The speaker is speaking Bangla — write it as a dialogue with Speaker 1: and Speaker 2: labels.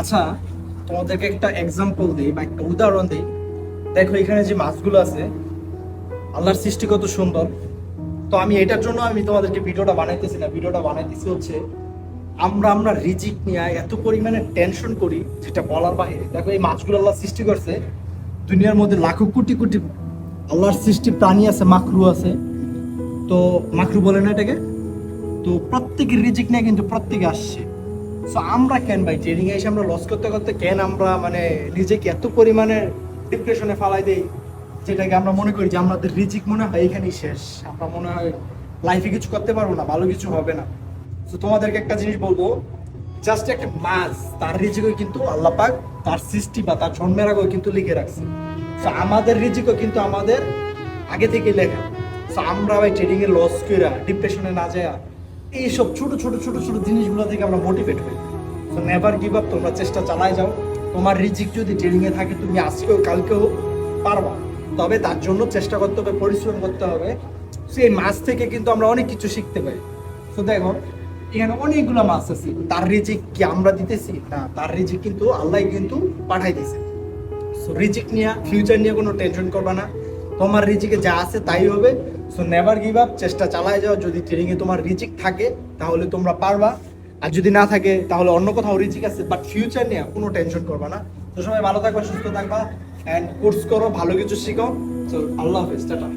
Speaker 1: আচ্ছা তোমাদেরকে একটা এক্সাম্পল দিই বা একটা উদাহরণ দিই। দেখো, এখানে যে মাছগুলো আছে, আল্লাহর সৃষ্টি কত সুন্দর। তো আমি এটার জন্য আমি তোমাদেরকে ভিডিওটা বানাইতেছি না। ভিডিওটা বানাইতেছি হচ্ছে, আমরা আমরা রিজিক নিয়ে এত পরিমাণে টেনশন করি যেটা বলার বাইরে। দেখো, এই মাছগুলো আল্লাহ সৃষ্টি করছে। দুনিয়ার মধ্যে লাখো কোটি কোটি আল্লাহর সৃষ্টি প্রাণী আছে মাকরু আছে। তো মাকরু বলে না এটাকে? তো প্রত্যেকের রিজিক নিয়ে কিন্তু প্রত্যেকে আসছে। সো আমরা কেন ভাই? ট্রেডিং এসে আমরা লস করতে করতে কেন আমরা মানে নিজেকে এত পরিমাণে ডিপ্রেশনে ফালাই দেই? যেটাকে আমরা মনে করি যে আমাদের রিজিক মনে হয় এখানেই শেষ। আমরা মনে হয় লাইফে কিছু করতে পারব না, ভালো কিছু হবে না। তো তোমাদেরকে একটা জিনিস বলব জাস্ট একটা মাছ তার রিজিকও কিন্তু আল্লাহ পাক তার সৃষ্টি বা তার জন্মের আগেও কিন্তু লিখে রাখছে। তো আমাদের রিজিকও কিন্তু আমাদের আগে থেকে লেখা। তো আমরা ভাই ট্রেডিংয়ে লস কইরা ডিপ্রেশনে না যায় এইসব ছোট ছোট ছোট ছোট জিনিসগুলো থেকে আমরা মোটিভেট হই। তো নেভার গিভ আপ তোমরা চেষ্টা চালায় যাও। তোমার রিজিক যদি ট্রেনিংয়ে থাকে, তুমি আজকেও, কালকেও পারবা। তবে তার জন্য চেষ্টা করতে হবে, পরিশ্রম করতে হবে। সেই মাছ থেকে কিন্তু আমরা অনেক কিছু শিখতে পারি। তো দেখো, এখানে অনেকগুলো মাছ আছে। তার রিজিক কি আমরা দিতেছি? না, তার রিজিক কিন্তু আল্লাহ কিন্তু পাঠাই দিছে সো রিজিক নিয়ে ফিউচার নিয়ে কোনো টেনশন করবে না। তোমার রিজিকে যা আছে তাই হবে। সো নেভার গিভ আপ চেষ্টা চালায় যাও। যদি ট্রেনিং এ তোমার রিজিক থাকে, তাহলে তোমরা পারবা। আর যদি না থাকে, তাহলে অন্য কোথাও রিজিক আছে বাট ফিউচার নিয়ে কোনো টেনশন করবা না। তো সবাই ভালো থাকবা, সুস্থ থাকবা অ্যান্ড কোর্স করো, ভালো কিছু শিখো। তো আল্লাহ হাফেজ, টাটা।